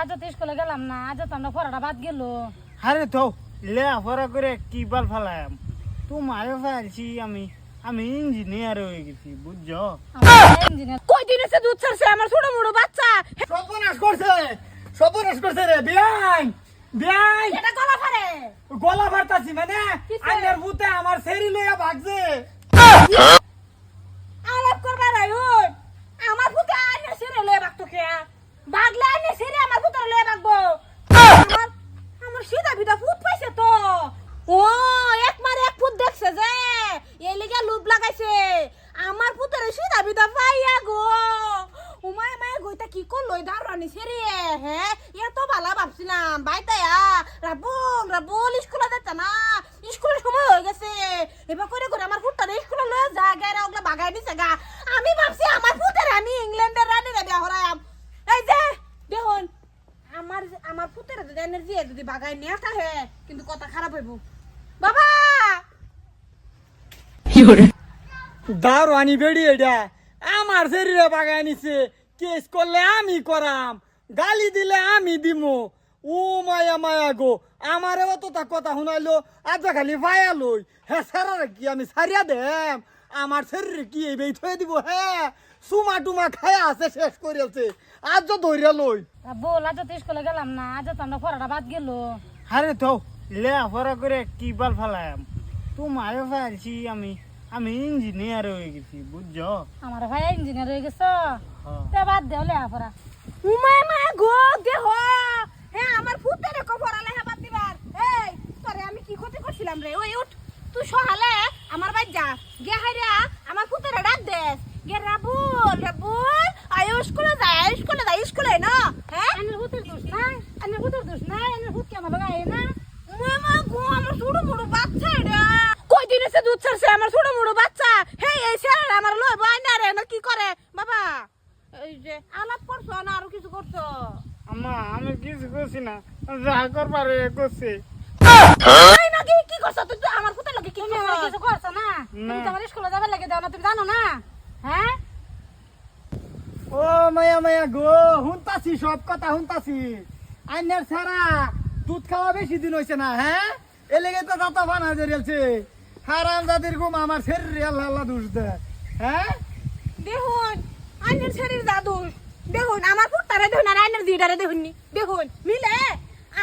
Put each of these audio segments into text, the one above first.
আজ তো স্কুলে গেলাম না আজ তো আমরা পড়াটা বাদ গেল। আরে তো লেখাপড়া করে কি বাল ফেলাম তোমারও ফেলছি আমি আমি ইঞ্জিনিয়ার হয়ে গেছি বুঝছ? কই দিন এসে দুধ ছাড়ছে আমার ছোট মোটো বাচ্চা? সর্বনাশ করছে সর্বনাশ করছে রে বিয়াই বিয়াই এটা গলা ফারে গলা ভারতাছি মানে? আইনের ভূতে আমার সেরি লইয়া ভাগছে আলাপ করবার আয়ুন আমার পুতে আনে সেরে লয়ে বাগতো কে বাগলে আনে সেরে আমার পুতে লয়ে বাগবো আমার আমার সিধা বিধা ফুট পাইছে তো ও এক মারে এক ফুট দেখছে যে এই লিগা লুপ লাগাইছে আমার পুতের সিধা বিধা পাইয়া গো উমায় মায় গইতা কি দাঁড়ানি সেরে হ্যাঁ এত ভালো ভাবছিলাম। বাইতায়া রাবুল রাবুল স্কুলে যেতে না। স্কুলের সময় হয়ে গেছে। এবার করে করে আমার ফুটটা স্কুলে লয়ে যা গেরা ওগুলা বাগাই দিছে গা। আমি ভাবছি আমার ফুটের আমি ইংল্যান্ডের রানী রে বিয়া হরায়াম এই যে দেখুন আমার আমার পুতের যদি এনার্জি যদি নিয়ে থাকে কিন্তু কথা খারাপ হইব। বাবা! দারোয়ানি বেড়ি এটা আমার শরীরে বাগায় নিছে কেস করলে আমি করাম গালি দিলে আমি দিমু। ও মায়া মায়া গো আমারে অতটা কথা শুনাইলো আজ খালি ভায়া লই। হে সারা কি আমি সারিয়া দেম? আমার শরীরে কি এই বেই থয়ে দিব? হ্যাঁ সুমা টুমা খায়া আছে শেষ করে আছে। আজ ধরিয়া লই। বল আজ তো স্কুলে গেলাম না আজ তো আমরা পড়াটা বাদ গেল। আরে তো লেখাপড়া করে কি বাল ফেলাম? তোমারও ফেলছি আমি। আমি ইঞ্জিনিয়ার হয়ে গেছি বুঝছ? আমার ভাই ইঞ্জিনিয়ার হয়ে গেছ? তে বাদ দেও লেখাপড়া উমায় মা গো দেহ! হ্যাঁ আমার পুতের কো পড়ালে হেবাত দিবার? এই তোরে আমি কি ক্ষতি করছিলাম রে? ওই উঠ তুই সহালে আমার বাড়ি যা। গে হাইরা আমার পুতের ডাক দেস। গে রাবুল রাবুল আয় স্কুলে যায় স্কুলে যায় স্কুলে না হ্যাঁ আনের হুতের দোষ নাই আনের হুতের দোষ আনের হুত কে আমার লাগাই না? উমায় মা গো আমার ছোট মোটো বাচ্চা এটা কই দিন এসে দুধ ছাড়ছে? আমার ছোট মোটো বাচ্চা হে এই স্যার আমার লই বই না রে না কি করে বাবা এই যে আলাপ করছ না আরও কিছু করছ? আমা আমি কিছু করছি না যা করবার করছি। নাকি কি করছ? তুই তুই আমার পুতের লগে কি তুমি আমার করছ কিছু করছ না? তুমি তো স্কুলে যাবার লাগে দাও না তুমি জানো না? হ্যাঁ? ও মায়া মায়া গো হুনতাছি সব কথা হুনতাছি আইনের ছাড়া দুধ খাওয়া বেশি দিন হইছে না হ্যাঁ? এলেগে তো দাতা বানা জেরিয়ালছে হারাম জাতির ঘুম আমার শরীরে আল্লাহ আল্লাহ দুষ দেয় হ্যাঁ? দেখুন দেখুন, আমার পুত্তারে দেখুন আর আইনের দিদারে দেখুন নি। দেখুন, মিলে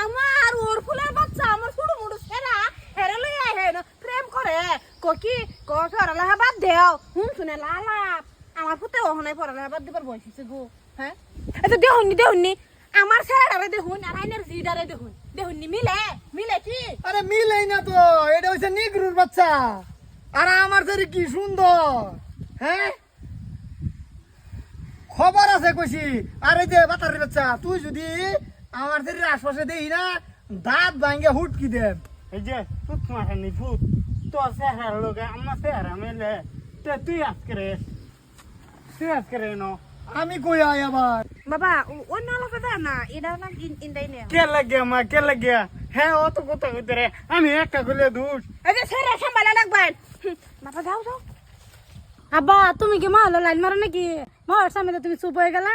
আমার ওর ফুলের বাচ্চা, আমার ছোট মোটো সেরা হেরে লই আহে না, প্রেম করে। ক কি? ক পড়ালেখা বাদ দেও। হুন শুনে লালাপ আমার পুতে ওহনাই পড়ালেখা বাদ দিবার বয়সিছে গো। হ্যাঁ? আচ্ছা দেখুন নি দেখুন নি। আমার সেরারে দেখুন আর আইনের দিদারে দেখুন। দেখুন নি, মিলে? মিলে কি? আরে মিলেই না তো, এটা হচ্ছে নিগরুর বাচ্চা। আর আমার শরীর কি সুন্দর হ্যাঁ? আছে কইছি আরে যে বাতারের বাচ্চা তুই যদি আমার শরীরের আশপাশে দেই না দাঁত ভাঙ্গে হুটকি দেব এই যে ফুট মারানি ফুট। তোর চেহারা লোকে আমার চেহারা মেলে। তে তুই আজকে রে? তুই আজকে রে ন? আমি কই আয় আবার? বাবা অন্য আলাদা দেয় না এটা না ইন্দাই নে কে লাগে মা কে লাগে? হ্যাঁ অত কথা কইতে রে। আমি একটা গুলে দুষ। এই যে সেরা সাম্বালা লাগবেন বাবা যাও যাও। আব্বা তুমি কি মহল লাইন মারো নাকি? মহর সামনে তো তুমি চুপ হয়ে গেলা।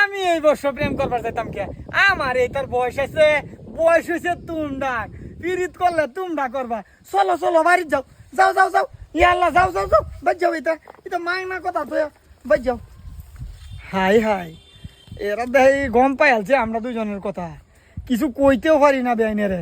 আমি এই বর্ষ প্রেম করবার চাইতাম কে? আমার এই তোর বয়স আছে বয়স হয়েছে তুমডাক। পিরিত করলে তুমডা করবা। চলো চলো বাড়ি যাও। যাও যাও যাও। ইয়াল্লা, যাও যাও যাও। বাজ যাও এটা। এটা মাং না কথা তো। বাজ যাও। হাই হাই। এরা দেখ গম পাই আলছে আমরা দুজনের কথা। কিছু কইতেও পারি না বেআইনে রে